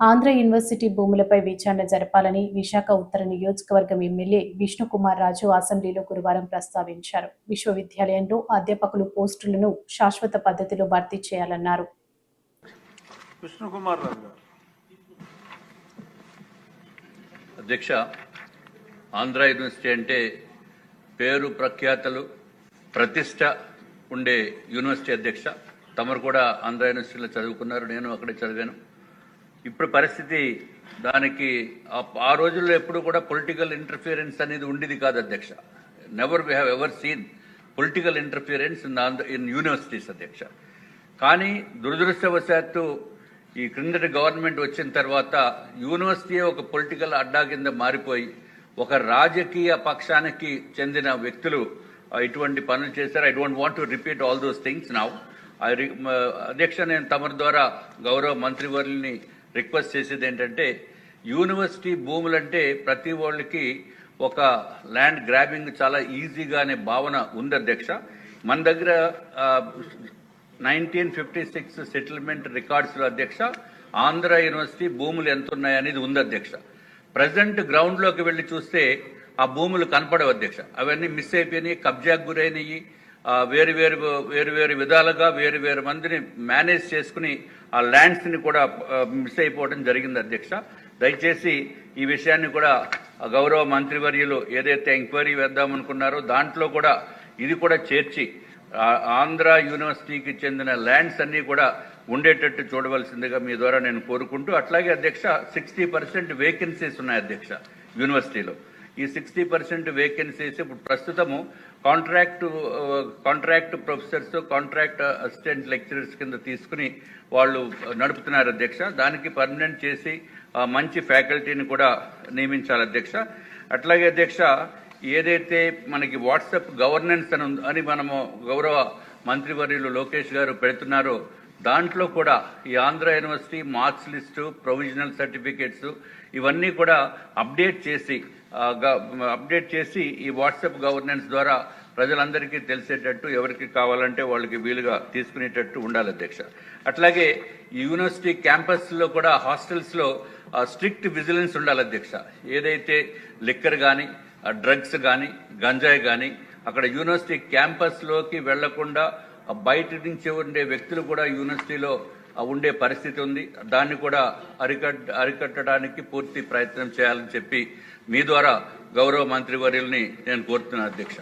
Andhra university భూములపై విచారణ జరపాలని విశాఖ ఉత్తర నియోజకవర్గం ఎమ్మెల్యే విష్ణుకుమార్ రాజు అసెంబ్లీలో గురువారం ప్రస్తావించారు. విశ్వవిద్యాలయంలో అధ్యాపకులు పోస్టులను శాశ్వత పద్ధతిలో భర్తీ చేయాలన్నారు. అధ్యక్ష ఆంధ్ర యూనివర్సిటీ అంటే పేరు ప్రఖ్యాతలు ప్రతిష్ట ఉండే యూనివర్సిటీ అధ్యక్ష. తమరు కూడా ఆంధ్ర యూనివర్సిటీలో చదువుకున్నారు. నేను అక్కడే చదివాను. ఇప్పుడు పరిస్థితి దానికి ఆ- రోజుల్లో ఎప్పుడు కూడా పొలిటికల్ ఇంటర్ఫియరెన్స్ అనేది ఉండేది కాదు అధ్యక్ష. Never we have ever seen political interference in Andhra in universities అధ్యక్ష. కానీ దురదృష్టవశాత్తు ఈ క్రిందటి గవర్నమెంట్ వచ్చిన తర్వాత యూనివర్సిటీ ఒక పొలిటికల్ అడ్డా కింద మారిపోయి ఒక రాజకీయ పక్షానికి చెందిన వ్యక్తులు ఇటువంటి పనులు చేశారు I don't want to repeat all those things now అధ్యక్ష నేను తమరి ద్వారా గౌరవ మంత్రివర్యుల్ని రిక్వెస్ట్ చేసేది ఏంటంటే యూనివర్సిటీ భూములంటే ప్రతి వాళ్ళకి ఒక ల్యాండ్ గ్రాబింగ్ చాలా ఈజీగా అనే భావన ఉంది అధ్యక్ష. మన దగ్గర నైన్టీన్ ఫిఫ్టీ సిక్స్ సెటిల్మెంట్ రికార్డ్స్లో అధ్యక్ష ఆంధ్ర యూనివర్సిటీ భూములు ఎంత ఉన్నాయనేది ఉంది అధ్యక్ష. ప్రజెంట్ గ్రౌండ్లోకి వెళ్ళి చూస్తే ఆ భూములు కనపడవు అధ్యక్ష. అవన్నీ మిస్ అయిపోయినాయి కబ్జాకు గురైనవి వేరు వేరు వేరు వేరు విధాలుగా వేరు వేరు మందిని మేనేజ్ చేసుకుని ఆ ల్యాండ్స్ని కూడా మిస్ అయిపోవడం జరిగింది అధ్యక్ష. దయచేసి ఈ విషయాన్ని కూడా గౌరవ మంత్రివర్యులు ఏదైతే ఎంక్వైరీ వేద్దామనుకున్నారో దాంట్లో కూడా ఇది కూడా చేర్చి ఆంధ్ర యూనివర్సిటీకి చెందిన ల్యాండ్స్ అన్నీ కూడా ఉండేటట్టు చూడవలసిందిగా మీ ద్వారా నేను కోరుకుంటూ అట్లాగే అధ్యక్ష సిక్స్టీ పర్సెంట్ వేకెన్సీస్ ఉన్నాయి అధ్యక్ష యూనివర్సిటీలో. ఈ సిక్స్టీ పర్సెంట్ వేకెన్సీస్ ఇప్పుడు ప్రస్తుతము contract contract professors contract assistant lecturers కింద తీసుకుని వాళ్ళు నడుపుతున్నారు అధ్యక్ష. దానికి పర్మనెంట్ చేసి ఆ, మంచి ఫ్యాకల్టీని కూడా నియమించాలి అధ్యక్ష. అట్లాగే అధ్యక్ష ఏదైతే మనకి వాట్సాప్ గవర్నెన్స్ అని అని మనము గౌరవ మంత్రివర్యులు లోకేష్ గారు పెడుతున్నారో దాంట్లో కూడా ఈ Andhra university marks list provisional certificates ఇవన్నీ కూడా అప్డేట్ చేసి అప్డేట్ చేసి ఈ వాట్సాప్ గవర్నెన్స్ ద్వారా ప్రజలందరికీ తెలిసేటట్టు ఎవరికి కావాలంటే వాళ్ళకి వీలుగా తీసుకునేటట్టు ఉండాలి అధ్యక్ష. అట్లాగే యూనివర్సిటీ క్యాంపస్లో కూడా హాస్టల్స్లో స్ట్రిక్ట్ విజిలెన్స్ ఉండాలి అధ్యక్ష. ఏదైతే లిక్కర్ కానీ డ్రగ్స్ కానీ గంజాయి కానీ అక్కడ యూనివర్సిటీ క్యాంపస్లోకి వెళ్ళకుండా బయట నుంచి ఉండే వ్యక్తులు కూడా యూనివర్సిటీలో ఉండే పరిస్థితి ఉంది. దాన్ని కూడా అరికట్ అరికట్టడానికి పూర్తి ప్రయత్నం చేయాలని చెప్పి మీ ద్వారా గౌరవ మంత్రివర్యుల్ని నేను కోరుతున్నాను అధ్యక్ష.